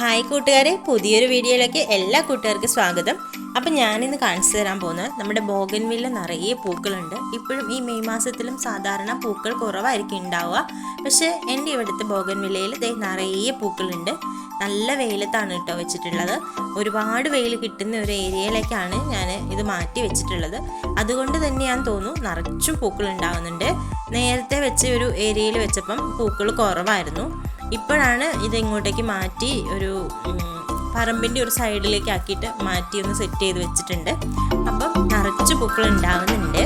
Hi കൂട്ടുകാരെ. പുതിയൊരു വീഡിയോയിലേക്ക് എല്ലാ കൂട്ടുകാർക്കും സ്വാഗതം. അപ്പം ഞാനിന്ന് കാണിച്ചു തരാൻ പോകുന്നത് നമ്മുടെ ബോഗൻവില്ല നിറയെ പൂക്കളുണ്ട്. ഇപ്പോഴും ഈ മെയ് മാസത്തിലും സാധാരണ പൂക്കൾ കുറവായിരിക്കും ഉണ്ടാവുക. പക്ഷേ എന്റെ ഇവിടുത്തെ ബോഗൻവില്ലയിൽ നിറയെ പൂക്കളുണ്ട്. നല്ല വെയിലത്താണ് കേട്ടോ വെച്ചിട്ടുള്ളത്. ഒരുപാട് വെയിൽ കിട്ടുന്ന ഒരു ഏരിയയിലേക്കാണ് ഞാൻ ഇത് മാറ്റി വെച്ചിട്ടുള്ളത്. അതുകൊണ്ട് തന്നെയാന്ന് തോന്നുന്നു നിറച്ചും പൂക്കൾ ഉണ്ടാകുന്നുണ്ട് നേരത്തെ വെച്ച ഒരു ഏരിയയിൽ വെച്ചപ്പം പൂക്കൾ കുറവായിരുന്നു. ഇപ്പോഴാണ് ഇത് ഇങ്ങോട്ടേക്ക് മാറ്റി ഒരു പറമ്പിന്റെ ഒരു സൈഡിലേക്ക് ആക്കിയിട്ട് മാറ്റി ഒന്ന് സെറ്റ് ചെയ്ത് വെച്ചിട്ടുണ്ട്. അപ്പം നിറച്ച് പൂക്കൾ ഉണ്ടാവുന്നുണ്ട്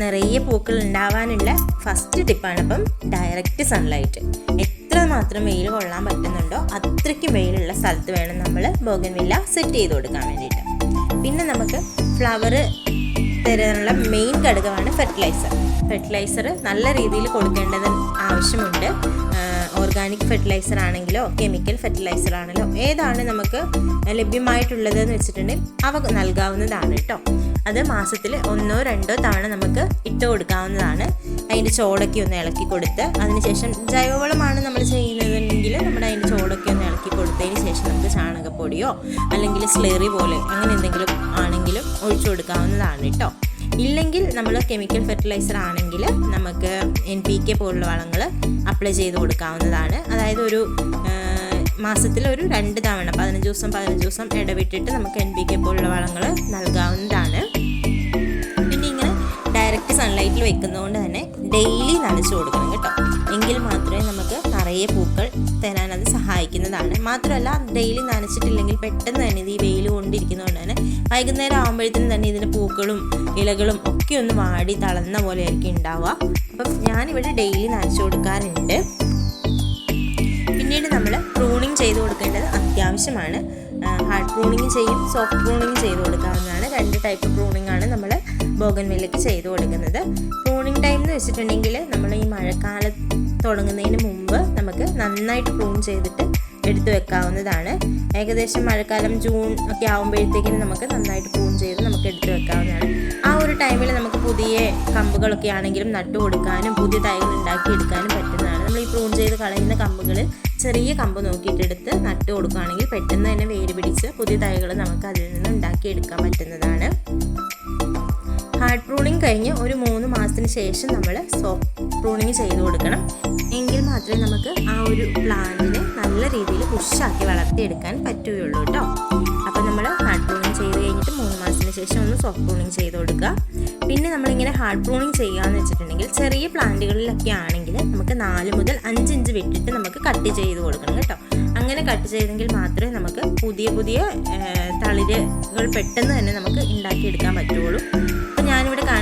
നിറയെ പൂക്കൾ ഉണ്ടാവാനുള്ള ഫസ്റ്റ് ടിപ്പാണ് അപ്പം ഡയറക്റ്റ് സൺലൈറ്റ് എത്ര മാത്രം വെയിൽ കൊള്ളാൻ പറ്റുന്നുണ്ടോ അത്രയ്ക്കും വെയിലുള്ള സ്ഥലത്ത് വേണം നമ്മൾ ബോഗൻവില്ല സെറ്റ് ചെയ്ത് കൊടുക്കാൻ വേണ്ടിയിട്ട്. പിന്നെ നമുക്ക് ഫ്ലവർ തരാനുള്ള മെയിൻ ഘടകമാണ് ഫെർട്ടിലൈസർ ഫെർട്ടിലൈസർ നല്ല രീതിയിൽ കൊടുക്കേണ്ടത് ആവശ്യമുണ്ട്. ഓർഗാനിക് ഫെർട്ടിലൈസർ ആണെങ്കിലോ കെമിക്കൽ ഫെർട്ടിലൈസർ ആണെങ്കിലോ ഏതാണ് നമുക്ക് ലഭ്യമായിട്ടുള്ളത് എന്ന് വെച്ചിട്ടുണ്ടെങ്കിൽ അവ നൽകാവുന്നതാണ് കേട്ടോ അത് മാസത്തിൽ ഒന്നോ രണ്ടോ തവണ നമുക്ക് ഇട്ട് കൊടുക്കാവുന്നതാണ്. അതിന്റെ ചോടൊക്കെ ഒന്ന് ഇളക്കി കൊടുത്ത് അതിനുശേഷം ജൈവവളമാണ് നമ്മൾ ചെയ്യുന്നതെങ്കിൽ നമ്മൾ അതിന്റെ ചോടൊക്കെ ഒന്ന് ഇളക്കി കൊടുത്തതിന് ശേഷം നമുക്ക് ചാണകപ്പൊടിയോ അല്ലെങ്കിൽ സ്ലേറി പോലെ അങ്ങനെ എന്തെങ്കിലും ആണെങ്കിലും ഒഴിച്ചു കൊടുക്കാവുന്നതാണ് കേട്ടോ ഇല്ലെങ്കിൽ നമ്മൾ കെമിക്കൽ ഫെർട്ടിലൈസർ ആണെങ്കിൽ നമുക്ക് എൻ പി കെ പോലുള്ള വളങ്ങൾ അപ്ലൈ ചെയ്ത് കൊടുക്കാവുന്നതാണ്. അതായത് ഒരു മാസത്തിൽ ഒരു രണ്ട് തവണ പതിനഞ്ച് ദിവസം പതിനഞ്ച് ദിവസം ഇടവിട്ടിട്ട് നമുക്ക് എൻ പി കെ പോലുള്ള വളങ്ങൾ നൽകാവുന്നതാണ്. പിന്നെ ഇങ്ങനെ ഡയറക്റ്റ് സൺലൈറ്റിൽ വെക്കുന്നതുകൊണ്ട് തന്നെ ഡെയിലി നനച്ചു കൊടുക്കണം കേട്ടോ. എങ്കിൽ മാത്രമേ നമുക്ക് നിറയെ പൂക്കൾ തരാൻ അത് സഹായിക്കുന്നതാണ്. മാത്രമല്ല ഡെയിലി നനച്ചിട്ടില്ലെങ്കിൽ പെട്ടെന്ന് തന്നെ ഇത് ഈ വെയിൽ കൊണ്ടിരിക്കുന്നതുകൊണ്ട് തന്നെ വൈകുന്നേരം ആകുമ്പോഴത്തേനും തന്നെ ഇതിന് പൂക്കളും ഇലകളും ഒക്കെ ഒന്ന് വാടി തളർന്ന പോലെ ആയിരിക്കും ഉണ്ടാവുക. അപ്പം ഞാനിവിടെ ഡെയിലി നനച്ചു കൊടുക്കാറുണ്ട്. പിന്നീട് നമ്മൾ പ്രൂണിങ് ചെയ്ത് കൊടുക്കേണ്ടത് അത്യാവശ്യമാണ്. ഹാർഡ് പ്രൂണിങ് ചെയ്യും സോഫ്റ്റ് പ്രൂണിങ് ചെയ്ത് കൊടുക്കാവുന്നതാണ്. രണ്ട് ടൈപ്പ് പ്രൂണിങ് ആണ് നമ്മൾ ബോഗൻവില്ലയ്ക്ക് ചെയ്ത് കൊടുക്കുന്നത്. പ്രൂണിങ് ടൈം എന്ന് വെച്ചിട്ടുണ്ടെങ്കിൽ നമ്മൾ ഈ മഴക്കാലം തുടങ്ങുന്നതിന് മുമ്പ് നമുക്ക് നന്നായിട്ട് പ്രൂൺ ചെയ്തിട്ട് എടുത്തു വെക്കാവുന്നതാണ്. ഏകദേശം മഴക്കാലം ജൂൺ ഒക്കെ ആകുമ്പോഴത്തേക്കിനും നമുക്ക് നന്നായിട്ട് പ്രൂൺ ചെയ്ത് നമുക്ക് എടുത്തു വെക്കാവുന്നതാണ്. ആ ഒരു ടൈമിൽ നമുക്ക് പുതിയ കമ്പുകളൊക്കെ ആണെങ്കിലും നട്ടു കൊടുക്കാനും പുതിയ തൈകൾ ഉണ്ടാക്കി എടുക്കാനും പറ്റുന്നതാണ്. നമ്മൾ ഈ പ്രൂൺ ചെയ്ത് കളയുന്ന കമ്പുകൾ ചെറിയ കമ്പ് നോക്കിയിട്ടെടുത്ത് നട്ടു കൊടുക്കുകയാണെങ്കിൽ പെട്ടെന്ന് തന്നെ വേര് പിടിച്ച് പുതിയ തൈകൾ നമുക്ക് അതിൽ നിന്ന് ഉണ്ടാക്കിയെടുക്കാൻ പറ്റുന്നതാണ്. ഹാർഡ് പ്രൂണിങ് കഴിഞ്ഞ് ഒരു മൂന്ന് ശേഷം നമ്മൾ സോഫ്റ്റ് പ്രൂണിങ് ചെയ്ത് കൊടുക്കണം. എങ്കിൽ മാത്രമേ നമുക്ക് ആ ഒരു പ്ലാന്റിനെ നല്ല രീതിയിൽ പുഷാക്കി വളർത്തിയെടുക്കാൻ പറ്റുകയുള്ളൂ കേട്ടോ. അപ്പോൾ നമ്മൾ ഹാർഡ് പ്രൂണിങ് ചെയ്ത് കഴിഞ്ഞിട്ട് മൂന്ന് മാസത്തിന് ശേഷം ഒന്ന് സോഫ്റ്റ് പ്രൂണിങ് ചെയ്ത് കൊടുക്കുക. പിന്നെ നമ്മളിങ്ങനെ ഹാർഡ് പ്രൂണിങ് ചെയ്യുകയെന്ന് വെച്ചിട്ടുണ്ടെങ്കിൽ ചെറിയ പ്ലാന്റുകളിലൊക്കെ ആണെങ്കിൽ നമുക്ക് നാല് മുതൽ അഞ്ച് ഇഞ്ച് വിട്ടിട്ട് നമുക്ക് കട്ട് ചെയ്ത് കൊടുക്കണം കേട്ടോ. അങ്ങനെ കട്ട് ചെയ്തെങ്കിൽ മാത്രമേ നമുക്ക് പുതിയ പുതിയ തളിരുകൾ പെട്ടെന്ന് തന്നെ നമുക്ക് ഉണ്ടാക്കിയെടുക്കാൻ പറ്റുള്ളൂ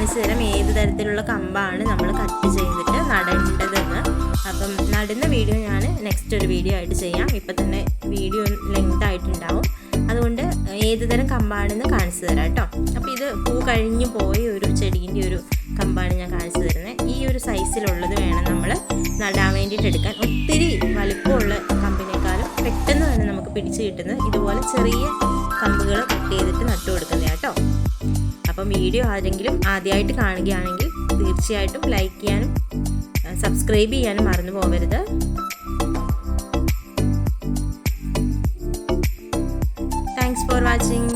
കാണിച്ചു തരാം ഏത് തരത്തിലുള്ള കമ്പാണ് നമ്മൾ കട്ട് ചെയ്തിട്ട് നടേണ്ടതെന്ന്. അപ്പം നടുന്ന വീഡിയോ ഞാൻ നെക്സ്റ്റ് ഒരു വീഡിയോ ആയിട്ട് ചെയ്യാം. ഇപ്പം തന്നെ വീഡിയോ ലെങ്ത് ആയിട്ടുണ്ടാവും. അതുകൊണ്ട് ഏത് തരം കമ്പാണെന്ന് കാണിച്ചു തരാം കേട്ടോ. അപ്പോൾ ഇത് പൂ കഴിഞ്ഞു പോയ ഒരു ചെടീന്റെ ഒരു കമ്പാണ് ഞാൻ കാണിച്ചു തരുന്നത് ഈ ഒരു സൈസിലുള്ളത് വേണം നമ്മൾ നടാൻ വേണ്ടിയിട്ട് എടുക്കാൻ. ഒത്തിരി വലിപ്പമുള്ള കമ്പിനേക്കാളും പെട്ടെന്ന് തന്നെ നമുക്ക് പിടിച്ചു കിട്ടുന്നത് ഇതുപോലെ ചെറിയ കമ്പുകൾ കട്ട് ചെയ്തിട്ട് നട്ടു കൊടുക്കുന്നത് കേട്ടോ. അപ്പം വീഡിയോ ആരെങ്കിലും ആദ്യമായിട്ട് കാണുകയാണെങ്കിൽ തീർച്ചയായിട്ടും ലൈക്ക് ചെയ്യാനും സബ്സ്ക്രൈബ് ചെയ്യാനും മറന്നു പോകരുത്. Thanks for watching